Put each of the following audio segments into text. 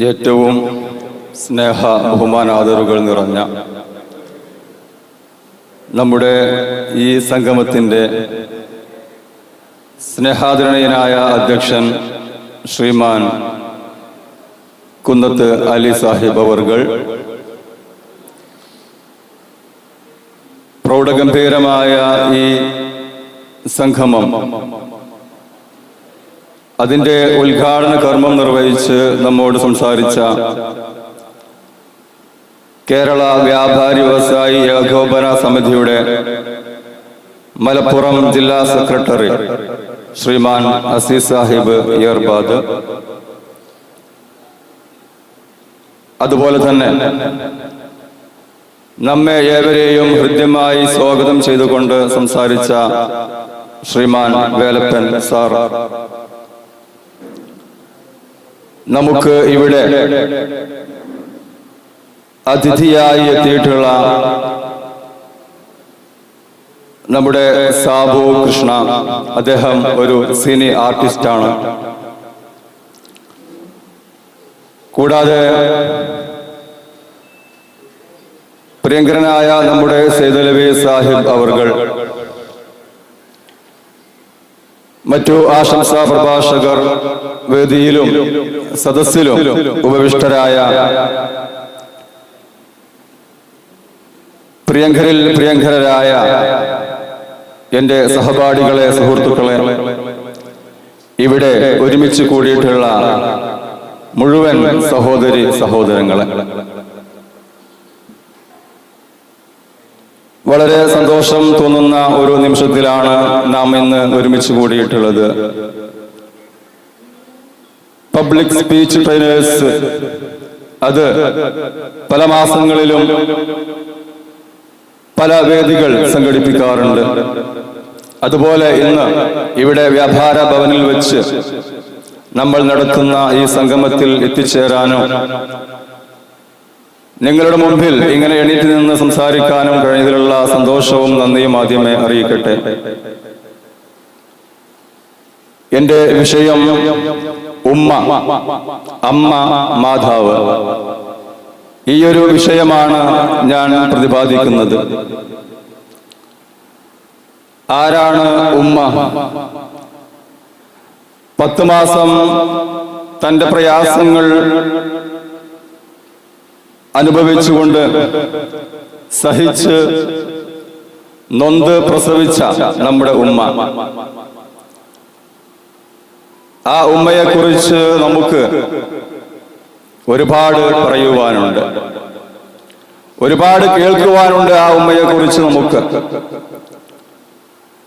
ഏറ്റവും സ്നേഹ ബഹുമാനാദരവുകൾ നിറഞ്ഞ നമ്മുടെ ഈ സംഗമത്തിന്റെ സ്നേഹാദരണീയനായ അധ്യക്ഷൻ ശ്രീമാൻ കുന്നത്ത് അലി സാഹിബ് അവർകൾ പ്രൗഢഗംഭീരമായ ഈ സംഗമം അതിന്റെ ഉദ്ഘാടന കർമ്മം നിർവഹിച്ച് നമ്മോട് സംസാരിച്ച കേരള വ്യാപാരി വ്യവസായി ഏകോപന സമിതിയുടെ മലപ്പുറം ജില്ലാ സെക്രട്ടറി ശ്രീമാൻ അസീസ് സാഹിബ് ഇയർബാദ്. അതുപോലെ തന്നെ നമ്മെ ഏവരെയും ഹൃദ്യമായി സ്വാഗതം ചെയ്തുകൊണ്ട് സംസാരിച്ച ശ്രീമാൻ വേലപ്പൻ സാർ. നമുക്ക് ഇവിടെ അതിഥിയായി എത്തിയിട്ടുള്ള നമ്മുടെ സാബു കൃഷ്ണ. അദ്ദേഹം ഒരു സിനി ആർട്ടിസ്റ്റാണ്. കൂടാതെ പ്രിയങ്കരനായ നമ്മുടെ സൈതലവി സാഹിബ് അവർകൾ മറ്റു ആശംസാ പ്രഭാഷകർ വേദിയിലും സദസ്സിലും ഉപവിഷ്ടരായ പ്രിയങ്കരിൽ പ്രിയങ്കരായ എന്റെ സഹപാഠികളെ സുഹൃത്തുക്കളെ ഇവിടെ ഒരുമിച്ച് കൂടിയിട്ടുള്ള മുഴുവൻ സഹോദരി സഹോദരങ്ങളെ. വളരെ സന്തോഷം തോന്നുന്ന ഒരു നിമിഷത്തിലാണ് നാം ഇന്ന് ഒരുമിച്ച് കൂടിയിട്ടുള്ളത്. പബ്ലിക് സ്പീച്ച് ട്രെയിനേഴ്സ് അത് പല മാസങ്ങളിലും പല വേദികൾ സംഘടിപ്പിക്കാറുണ്ട്. അതുപോലെ ഇന്ന് ഇവിടെ വ്യാപാര ഭവനിൽ വെച്ച് നമ്മൾ നടത്തുന്ന ഈ സംഗമത്തിൽ എത്തിച്ചേരാനും നിങ്ങളുടെ മുമ്പിൽ ഇങ്ങനെ എണീറ്റ് നിന്ന് സംസാരിക്കാനും കഴിഞ്ഞതിലുള്ള സന്തോഷവും നന്ദിയും ആദ്യമേ അറിയിക്കട്ടെ. എന്റെ വിഷയം ഉമ്മ അമ്മ മാതാവ്. ഈ ഒരു വിഷയമാണ് ഞാൻ പ്രതിപാദിക്കുന്നത്. ആരാണ് ഉമ്മ? പത്ത് മാസം തന്റെ പ്രയാസങ്ങൾ അനുഭവിച്ചുകൊണ്ട് സഹിച്ച് നൊന്ത് പ്രസവിച്ച നമ്മുടെ ഉമ്മ. ആ ഉമ്മയെ കുറിച്ച് നമുക്ക് ഒരുപാട് പറയുവാനുണ്ട്. ഒരുപാട് കേൾക്കുവാനുണ്ട് ആ ഉമ്മയെ കുറിച്ച് നമുക്ക്.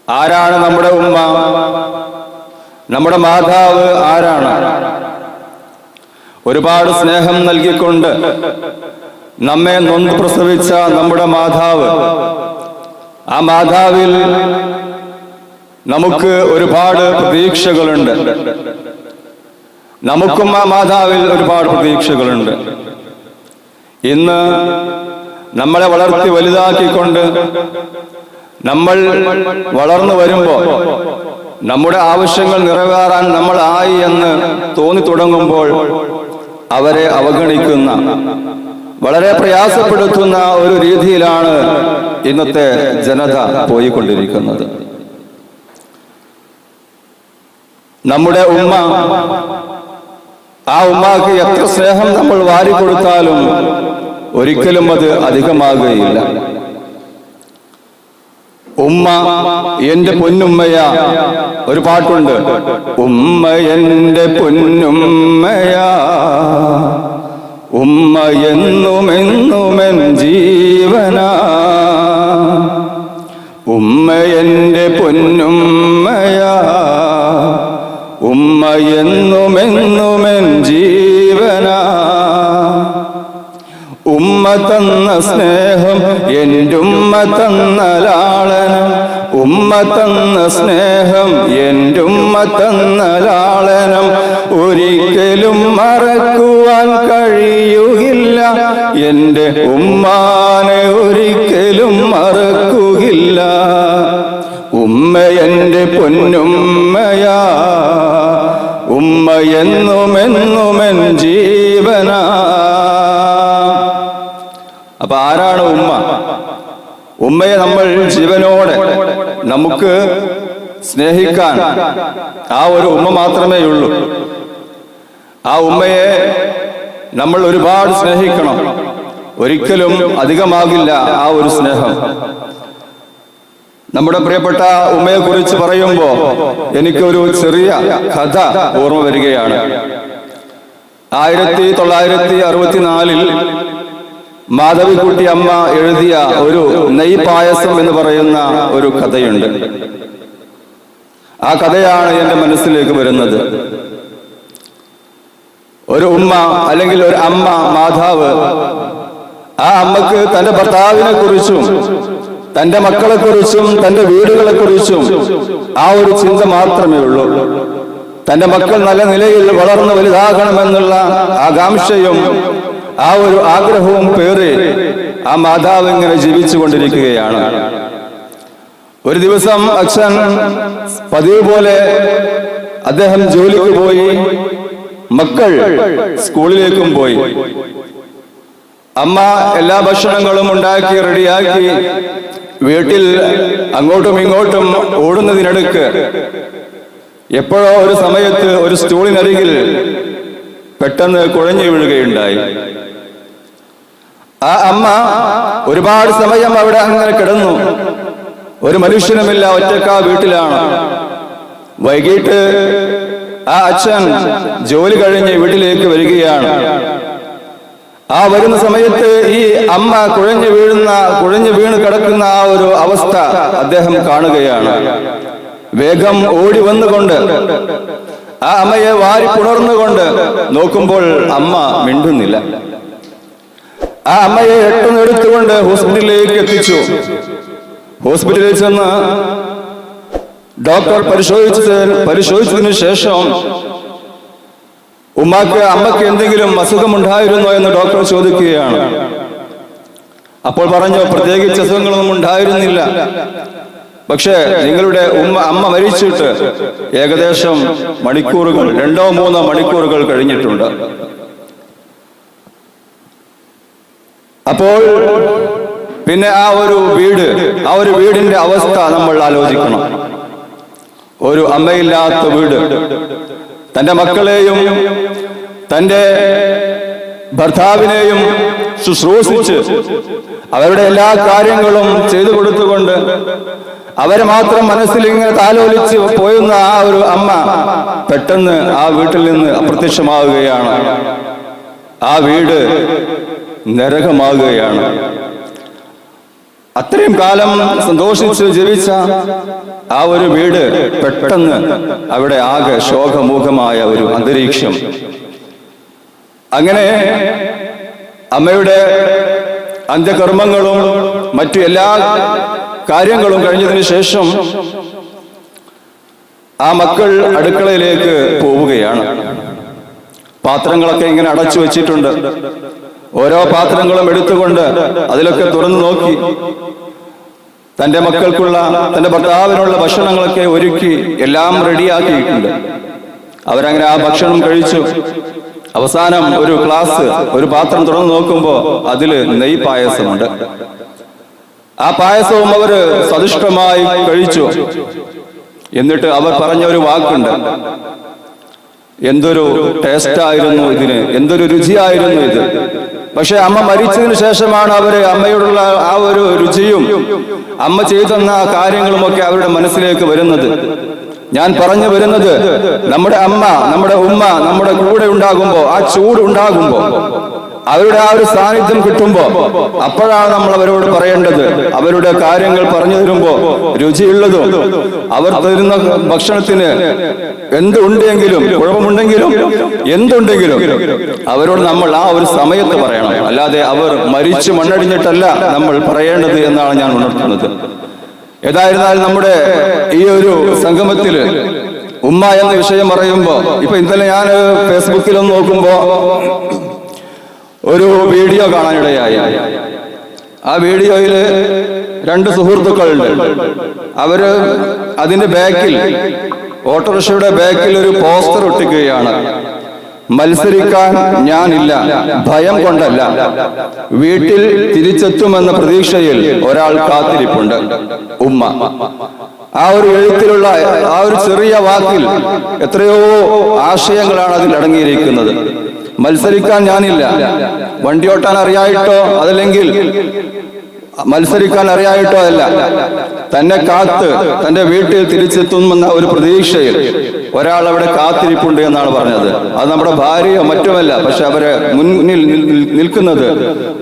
ആരാണ് നമ്മുടെ ഉമ്മ? നമ്മുടെ മാതാവ് ആരാണ്? ഒരുപാട് സ്നേഹം നൽകിക്കൊണ്ട് നമ്മെ നൊന്ത് പ്രസവിച്ച നമ്മുടെ മാതാവ്. ആ മാതാവിൽ നമുക്ക് ഒരുപാട് പ്രതീക്ഷകളുണ്ട്. നമുക്കും ആ മാതാവിൽ ഒരുപാട് പ്രതീക്ഷകളുണ്ട്. ഇന്ന് നമ്മളെ വളർത്തി വലുതാക്കിക്കൊണ്ട് നമ്മൾ വളർന്നു വരുമ്പോൾ നമ്മുടെ ആവശ്യങ്ങൾ നിറവേറാൻ നമ്മളായി എന്ന് തോന്നി തുടങ്ങുമ്പോൾ അവരെ അവഗണിക്കുന്ന വളരെ പ്രയാസപ്പെടുത്തുന്ന ഒരു രീതിയിലാണ് ഇന്നത്തെ ജനത പോയിക്കൊണ്ടിരിക്കുന്നത്. നമ്മുടെ ഉമ്മ ആ ഉമ്മാക്ക് എത്ര സ്നേഹം നമ്മൾ വാരി കൊടുത്താലും ഒരിക്കലും അത് അധികമാകുകയില്ല. ഉമ്മ എന്റെ പൊന്നുമ്മയ. ഒരു പാട്ടുണ്ട്. ഉമ്മ എന്റെ പൊന്നുമ്മയ. ഉമ്മ എന്നുമെന്നുമെൻ ജീവന. ഉമ്മ എന്റെ പൊന്നുമ്മയ. ഉമ്മ എന്നുമെന്നുമെൻ തന്ന സ്നേഹം എന്റെ ഉമ്മ തന്ന ലാളനം. ഉമ്മ തന്ന സ്നേഹം എന്റെ ഉമ്മ തന്ന ലാളനം. ഒരിക്കലും മറക്കുവാൻ കഴിയുകില്ല. എന്റെ ഉമ്മാനെ ഒരിക്കലും മറക്കുകില്ല. ഉമ്മ എന്റെ പൊന്നുമ്മയാ. ഉമ്മ എന്നുമെന്നുമെൻ ജീവന അപ്പൊ ആരാണ് ഉമ്മ? ഉമ്മയെ നമ്മൾ ജീവനോടെ നമുക്ക് സ്നേഹിക്കാൻ ആ ഒരു ഉമ്മ മാത്രമേ ഉള്ളൂ. ആ ഉമ്മയെ നമ്മൾ ഒരുപാട് സ്നേഹിക്കണം. ഒരിക്കലും അധികമാകില്ല ആ ഒരു സ്നേഹം. നമ്മുടെ പ്രിയപ്പെട്ട ഉമ്മയെ കുറിച്ച് പറയുമ്പോ എനിക്കൊരു ചെറിയ കഥ ഓർമ്മ വരികയാണ്. ആയിരത്തി തൊള്ളായിരത്തി അറുപത്തിനാലിൽ മാധവിക്കുട്ടി അമ്മ എഴുതിയ ഒരു നെയ് പായസം എന്ന് പറയുന്ന ഒരു കഥയുണ്ട്. ആ കഥയാണ് എന്റെ മനസ്സിലേക്ക് വരുന്നത്. ഒരു ഉമ്മ അല്ലെങ്കിൽ ഒരു അമ്മ മാതാവ് ആ അമ്മയ്ക്ക് തന്റെ ഭർത്താവിനെ കുറിച്ചും തന്റെ മക്കളെ കുറിച്ചും തന്റെ വീടുകളെ കുറിച്ചും ആ ഒരു ചിന്ത മാത്രമേ ഉള്ളൂ. തന്റെ മക്കൾ നല്ല നിലയിൽ വളർന്ന് വലുതാകണമെന്നുള്ള ആകാംക്ഷയും ആ ഒരു ആഗ്രഹവും പേറി ആ മാതാവ് ഇങ്ങനെ ജീവിച്ചു കൊണ്ടിരിക്കുകയാണ് ഒരു ദിവസം അച്ഛൻ പതിവ് പോലെ അദ്ദേഹം ജോലിക്ക് പോയി മക്കൾ സ്കൂളിലേക്കും പോയി. അമ്മ എല്ലാ ഭക്ഷണങ്ങളും ഉണ്ടാക്കി റെഡിയാക്കി വീട്ടിൽ അങ്ങോട്ടും ഇങ്ങോട്ടും ഓടുന്നതിനടുക്ക് എപ്പോഴോ ഒരു സമയത്ത് ഒരു സ്റ്റൂളിനരികിൽ പെട്ടെന്ന് കുഴഞ്ഞു വീഴുകയുണ്ടായി. ആ അമ്മ ഒരുപാട് സമയം അവിടെ അങ്ങനെ കിടന്നു. ഒരു മനുഷ്യനുമില്ല ഒറ്റക്ക വീട്ടിലാണ്. വൈകിട്ട് ആ അച്ഛൻ ജോലി കഴിഞ്ഞ് വീട്ടിലേക്ക് വരികയാണ്. ആ വരുന്ന സമയത്ത് ഈ അമ്മ കുഴഞ്ഞു വീഴുന്ന കുഴഞ്ഞു വീണ് കിടക്കുന്ന ആ ഒരു അവസ്ഥ അദ്ദേഹം കാണുകയാണ്. വേഗം ഓടി വന്നുകൊണ്ട് ആ അമ്മയെ വാരി പുണർന്നുകൊണ്ട് നോക്കുമ്പോൾ അമ്മ മിണ്ടുന്നില്ല. ആ അമ്മയെ എട്ടുന്ന് എടുത്തുകൊണ്ട് ഹോസ്പിറ്റലിലേക്ക് എത്തിച്ചു. ഹോസ്പിറ്റലിൽ ചെന്ന് ഡോക്ടർ പരിശോധിച്ചത് പരിശോധിച്ചതിന് ശേഷം ഉമ്മാക്ക് അമ്മയ്ക്ക് എന്തെങ്കിലും അസുഖമുണ്ടായിരുന്നോ എന്ന് ഡോക്ടർ ചോദിക്കുകയാണ്. അപ്പോൾ പറഞ്ഞു പ്രത്യേകിച്ച് അസുഖങ്ങളൊന്നും ഉണ്ടായിരുന്നില്ല. പക്ഷേ നിങ്ങളുടെ ഉമ്മ അമ്മ മരിച്ചിട്ട് ഏകദേശം മണിക്കൂറുകൾ രണ്ടോ മൂന്നോ മണിക്കൂറുകൾ കഴിഞ്ഞിട്ടുണ്ട്. അപ്പോൾ പിന്നെ ആ ഒരു വീട് ആ ഒരു വീടിന്റെ അവസ്ഥ നമ്മൾ ആലോചിക്കണം. ഒരു അമ്മയില്ലാത്ത വീട്. തന്റെ മക്കളെയും തന്റെ ഭർത്താവിനെയും ശുശ്രൂഷിച്ച് അവരുടെ എല്ലാ കാര്യങ്ങളും ചെയ്തു കൊടുത്തുകൊണ്ട് അവരെ മാത്രം മനസ്സിൽ ഇങ്ങനെ താലോലിച്ച് പോയുന്ന ആ ഒരു അമ്മ പെട്ടെന്ന് ആ വീട്ടിൽ നിന്ന് അപ്രത്യക്ഷമാവുകയാണ്. ആ വീട് നരകമാകുകയാണ്. അത്രയും കാലം സന്തോഷിച്ച് ജീവിച്ച ആ ഒരു വീട് പെട്ടെന്ന് അവിടെ ആകെ ശോകമൂഖമായ ഒരു അന്തരീക്ഷം. അങ്ങനെ അമ്മയുടെ അന്ത്യകർമ്മങ്ങളും മറ്റു എല്ലാ കാര്യങ്ങളും കഴിഞ്ഞതിന് ശേഷം ആ മക്കൾ അടുക്കളയിലേക്ക് പോവുകയാണ്. പാത്രങ്ങളൊക്കെ ഇങ്ങനെ അടച്ചു വെച്ചിട്ടുണ്ട്. ഓരോ പാത്രങ്ങളും എടുത്തുകൊണ്ട് അതിലൊക്കെ തുറന്നു നോക്കി. തന്റെ മക്കൾക്കുള്ള തന്റെ ഭർത്താവിനുള്ള ഭക്ഷണങ്ങളൊക്കെ ഒരുക്കി എല്ലാം റെഡിയാക്കിയിട്ടുണ്ട്. അവരങ്ങനെ ആ ഭക്ഷണം കഴിച്ചു. അവസാനം ഒരു ക്ലാസ് ഒരു പാത്രം തുറന്നു നോക്കുമ്പോൾ അതിൽ നെയ് പായസമുണ്ട്. ആ പായസവും അവർ സദുഷ്ടമായി കഴിച്ചു. എന്നിട്ട് അവർ പറഞ്ഞ ഒരു വാക്കുണ്ട്. എന്തൊരു ടേസ്റ്റ് ആയിരുന്നു ഇതിന്? എന്തൊരു രുചിയായിരുന്നു ഇത്? പക്ഷെ അമ്മ മരിച്ചതിന് ശേഷമാണ് അവർ അമ്മയോടുള്ള ആ ഒരു രുചിയും അമ്മ ചെയ്തെന്ന കാര്യങ്ങളുമൊക്കെ അവരുടെ മനസ്സിലേക്ക് വരുന്നത്. ഞാൻ പറഞ്ഞു വരുന്നത് നമ്മുടെ അമ്മ നമ്മുടെ ഉമ്മ നമ്മുടെ കൂടെ ഉണ്ടാകുമ്പോ ആ ചൂട് ഉണ്ടാകുമ്പോ അവരുടെ ആ ഒരു സാന്നിധ്യം കിട്ടുമ്പോ അപ്പോഴാണ് നമ്മൾ അവരോട് പറയേണ്ടത്. അവരുടെ കാര്യങ്ങൾ പറഞ്ഞു തരുമ്പോ രുചിയുള്ളതും അവർ തരുന്ന ഭക്ഷണത്തിന് എന്തുണ്ടെങ്കിലും കുഴപ്പമുണ്ടെങ്കിലും എന്തുണ്ടെങ്കിലും അവരോട് നമ്മൾ ആ ഒരു സമയത്ത് പറയണം. അല്ലാതെ അവർ മരിച്ചു മണ്ണടിഞ്ഞിട്ടല്ല നമ്മൾ പറയേണ്ടത് എന്നാണ് ഞാൻ ഉണർത്തുന്നത്. ഏതായിരുന്നാലും നമ്മുടെ ഈ ഒരു സംഗമത്തിൽ ഉമ്മ എന്ന വിഷയം പറയുമ്പോ ഇപ്പൊ ഇന്നലെ ഞാൻ ഫേസ്ബുക്കിലൊന്ന് നോക്കുമ്പോ ഒരു വീഡിയോ കാണാനിടയായി. ആ വീഡിയോയിൽ രണ്ട് സുഹൃത്തുക്കളുണ്ട്. അവർ അതിന്റെ ബാക്കിൽ ഓട്ടോറിക്ഷയുടെ ബാക്കിൽ ഒരു പോസ്റ്റർ ഒട്ടിക്കുകയാണ്. മത്സരിക്കാൻ ഞാനില്ല ഭയം കൊണ്ടല്ല. വീട്ടിൽ തിരിച്ചെത്തുമെന്ന പ്രതീക്ഷയിൽ ഒരാൾ കാത്തിരിപ്പുണ്ട് ഉമ്മ. ആ ഒരു എഴുത്തിലുള്ള ആ ഒരു ചെറിയ വാക്കിൽ എത്രയോ ആശയങ്ങളാണ് അതിൽ അടങ്ങിയിരിക്കുന്നത് മത്സരിക്കാൻ ഞാനില്ല. വണ്ടി ഓട്ടാൻ അറിയായിട്ടോ അതല്ലെങ്കിൽ മത്സരിക്കാൻ അറിയായിട്ടോ അല്ല തന്നെ കാത്ത് തന്റെ വീട്ടിൽ തിരിച്ചെത്തുമെന്ന ഒരു പ്രതീക്ഷയിൽ ഒരാൾ അവിടെ കാത്തിരിപ്പുണ്ട് എന്നാണ് പറഞ്ഞത്. അത് നമ്മുടെ ഭാര്യയോ മറ്റുമല്ല പക്ഷെ അവരെ മുന്നിൽ നിൽക്കുന്നത്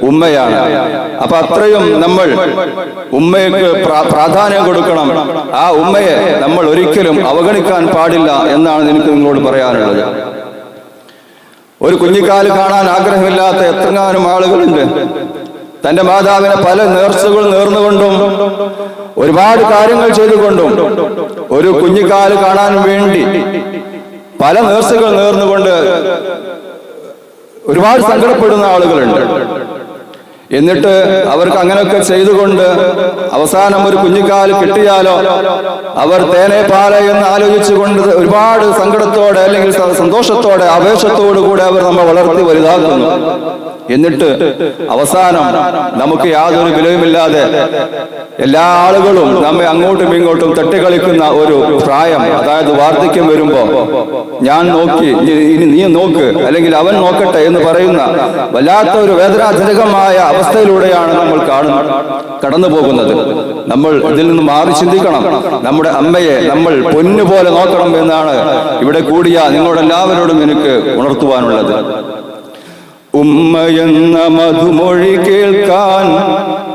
ഉമ്മയാണ്. അപ്പൊ അത്രയും നമ്മൾ ഉമ്മയ്ക്ക് പ്രാധാന്യം കൊടുക്കണം. ആ ഉമ്മയെ നമ്മൾ ഒരിക്കലും അവഗണിക്കാൻ പാടില്ല എന്നാണ് എനിക്ക് നിങ്ങളോട് പറയാനുള്ളത്. ഒരു കുഞ്ഞിക്കാൽ കാണാൻ ആഗ്രഹമില്ലാത്ത എത്രങ്ങാനും ആളുകളുണ്ട്. തന്റെ മാതാവിനെ പല നേർച്ചകൾ നേർന്നുകൊണ്ടും ഒരുപാട് കാര്യങ്ങൾ ചെയ്തുകൊണ്ടും ഒരു കുഞ്ഞിക്കാൽ കാണാൻ വേണ്ടി പല നേർച്ചകൾ നേർന്നുകൊണ്ട് ഒരുപാട് സങ്കടപ്പെടുന്ന ആളുകളുണ്ട്. എന്നിട്ട് അവർക്ക് അങ്ങനെയൊക്കെ ചെയ്തുകൊണ്ട് അവസാനം ഒരു കുഞ്ഞിക്കാൽ കിട്ടിയാലോ? അവർ തേനെ പാല എന്ന് ആലോചിച്ചുകൊണ്ട് ഒരുപാട് സങ്കടത്തോടെ അല്ലെങ്കിൽ സന്തോഷത്തോടെ ആവേശത്തോടു കൂടെ അവർ നമ്മൾ വളർത്തി വലുതാക്കുന്നു. എന്നിട്ട് അവസാനം നമുക്ക് യാതൊരു വിലയുമില്ലാതെ എല്ലാ ആളുകളും നമ്മെ അങ്ങോട്ടും ഇങ്ങോട്ടും തട്ടിക്കളിക്കുന്ന ഒരു പ്രായം അതായത് വാർദ്ധക്യം വരുമ്പോ ഞാൻ നോക്കി ഇനി നീ നോക്ക് അല്ലെങ്കിൽ അവൻ നോക്കട്ടെ എന്ന് പറയുന്ന വല്ലാത്ത ഒരു വേദനാജനകമായ അവസ്ഥയിലൂടെയാണ് നമ്മൾ കാണുന്നത് കടന്നു പോകുന്നത് നമ്മൾ ഇതിൽ നിന്ന് മാറി ചിന്തിക്കണം. നമ്മുടെ അമ്മയെ നമ്മൾ പൊന്നുപോലെ നോക്കണം എന്നാണ് ഇവിടെ കൂടിയ നിങ്ങളെല്ലാവരോടും എനിക്ക് ഉണർത്തുവാനുള്ളത്. ഉമ്മയെന്ന മധുമൊഴി കേൾക്കാൻ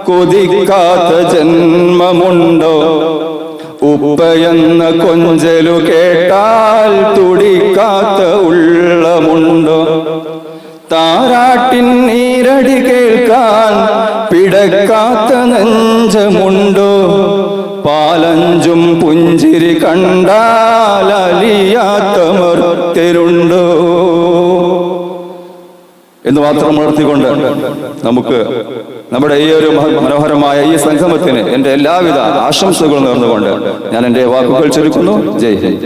കൊതിക്കാത്ത ജന്മമുണ്ടോ? ഉപ്പയെന്ന കൊഞ്ചലു കേട്ടാൽ തുടിക്കാത്ത ഉള്ളമുണ്ടോ? താരാട്ടിൻ നീരടി കേൾക്കാൻ പിടക്കാത്ത നെഞ്ചമുണ്ടോ? പാലഞ്ചും പുഞ്ചിരി കണ്ടാലിയാത്ത എന്ന് മാത്രം ഉണർത്തിക്കൊണ്ട് നമുക്ക് നമ്മുടെ ഈ ഒരു മനോഹരമായ ഈ സംഗമത്തിന് എന്റെ എല്ലാവിധ ആശംസകളും നേർന്നുകൊണ്ട് ഞാൻ എന്റെ വാക്കുകൾ ചുരുക്കുന്നു. ജയ് ഹിന്ദ്.